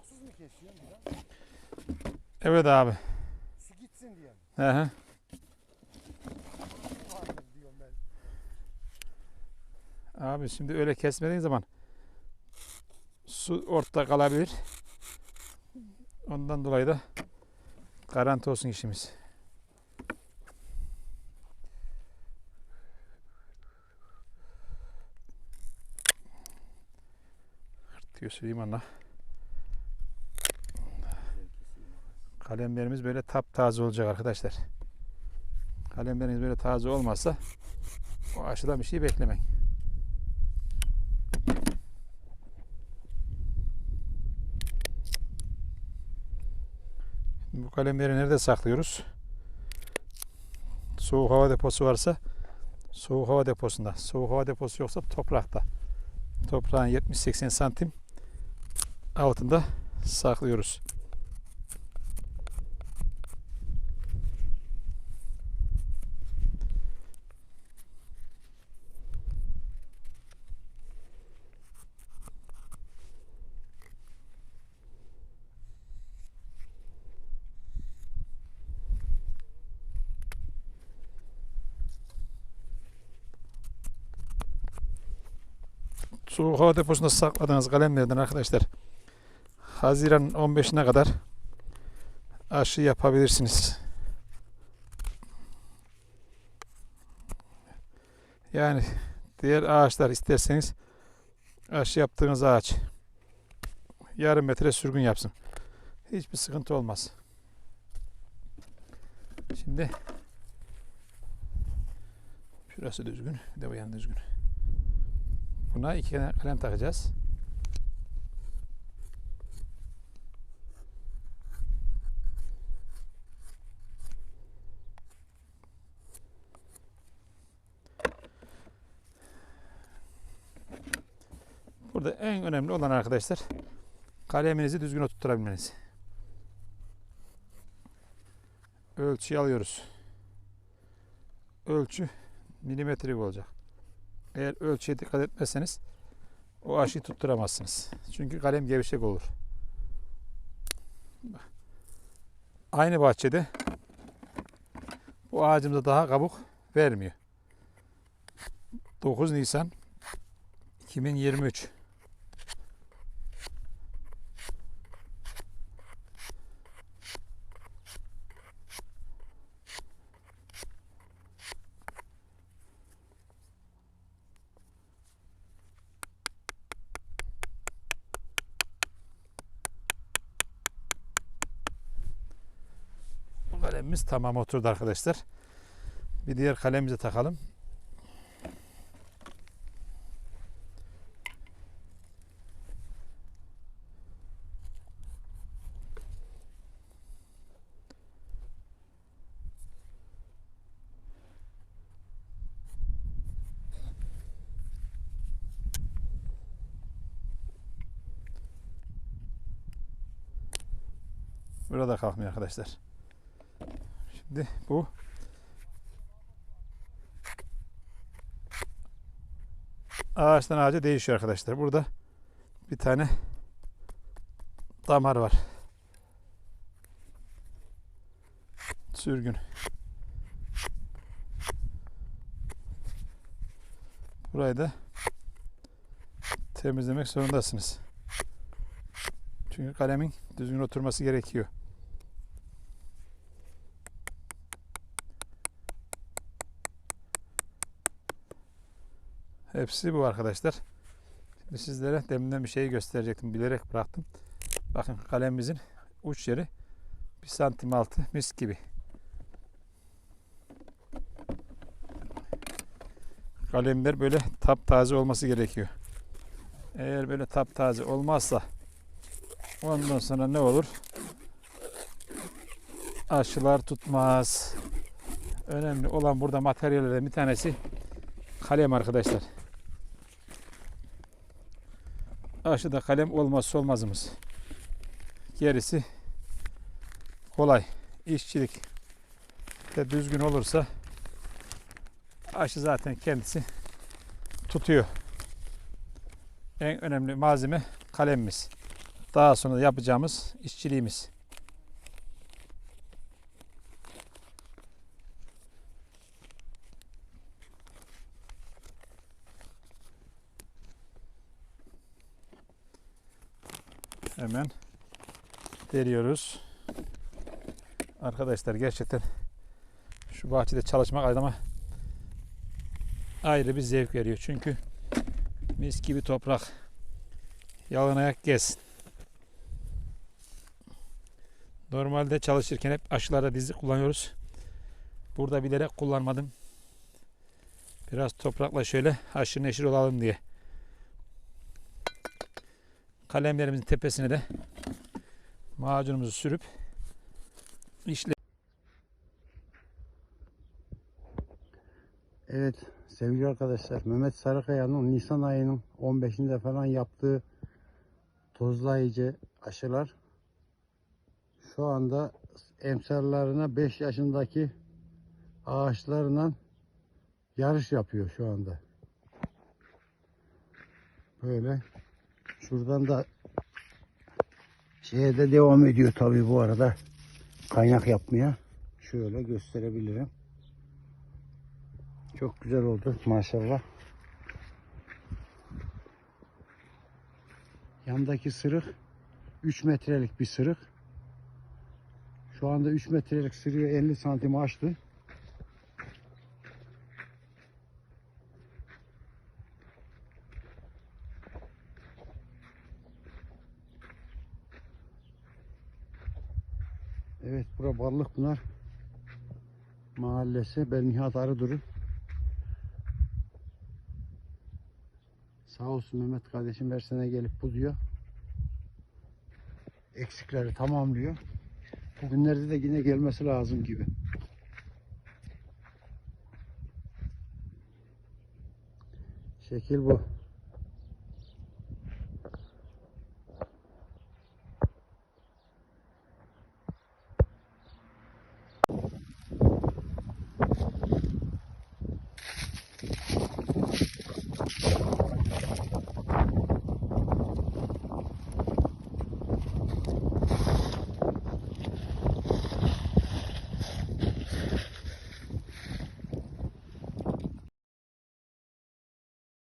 Soksuz mu kesiyorsun biraz? Evet abi. Su gitsin diye. Hı hı. Abi şimdi öyle kesmediğin zaman su ortada kalabilir. Ondan dolayı da garanti olsun işimiz. Diyor Süleyman'la. Kalemlerimiz böyle taptaze olacak arkadaşlar. Kalemleriniz böyle taze olmazsa o aşıdan bir şey beklemeyin. Bu kalemleri nerede saklıyoruz? Soğuk hava deposu varsa soğuk hava deposunda. Soğuk hava deposu yoksa toprakta. Toprağın 70-80 santim altında saklıyoruz. Soğuk hava deposunda sakladığınız kalemlerden arkadaşlar Haziran 15'ine kadar aşı yapabilirsiniz. Yani diğer ağaçlar isterseniz aşı yaptığınız ağaç yarım metre sürgün yapsın. Hiçbir sıkıntı olmaz. Şimdi şurası düzgün, bir de bu yan düzgün. Buna iki kalem takacağız. Burada en önemli olan arkadaşlar kaleminizi düzgün oturtabilmeniz. Ölçüyü alıyoruz. Ölçü milimetrelik olacak. Eğer ölçüye dikkat etmezseniz o aşıyı tutturamazsınız. Çünkü kalem gevşek olur. Aynı bahçede bu ağacımıza daha kabuk vermiyor. 9 Nisan 2023 kalemimiz tamam oturdu arkadaşlar. Bir diğer kalemimizi takalım. Burada kalkmıyor arkadaşlar. Bu ağaçtan ağaca değişiyor arkadaşlar. Burada bir tane damar var. Sürgün. Burayı da temizlemek zorundasınız. Çünkü kalemin düzgün oturması gerekiyor. Hepsi bu arkadaşlar. Şimdi sizlere deminden bir şey gösterecektim. Bilerek bıraktım. Bakın kalemimizin uç yeri bir santim altı mis gibi. Kalemler böyle taptaze olması gerekiyor. Eğer böyle taptaze olmazsa ondan sonra ne olur? Aşılar tutmaz. Önemli olan burada materyallerden bir tanesi kalem arkadaşlar. Aşıda kalem olmazsa olmazımız. Gerisi kolay. İşçilik de düzgün olursa aşı zaten kendisi tutuyor. En önemli malzeme kalemimiz. Daha sonra da yapacağımız işçiliğimiz. Hemen deriyoruz. Arkadaşlar gerçekten şu bahçede çalışmak adama ayrı bir zevk veriyor. Çünkü mis gibi toprak yalın ayak gez. Normalde çalışırken hep aşılarda dizi kullanıyoruz. Burada bilerek kullanmadım. Biraz toprakla şöyle haşır neşir olalım diye. Kalemlerimizin tepesine de macunumuzu sürüp işle Evet sevgili arkadaşlar Mehmet Sarıkaya'nın Nisan ayının 15'inde falan yaptığı tozlayıcı aşılar şu anda emsallarına 5 yaşındaki ağaçlarla yarış yapıyor şu anda. Böyle şuradan da şeye de devam ediyor tabii bu arada kaynak yapmaya. Şöyle gösterebilirim. Çok güzel oldu maşallah. Yandaki sırık 3 metrelik bir sırık. Şu anda 3 metrelik sırığı 50 santim açtı. Evet bura Ballıkpınar Mahallesi. Ben Nihat Arıduru. Sağ olsun Mehmet kardeşim her sene gelip bu diyor. Eksikleri tamamlıyor. Bugünlerde de yine gelmesi lazım gibi. Şekil bu.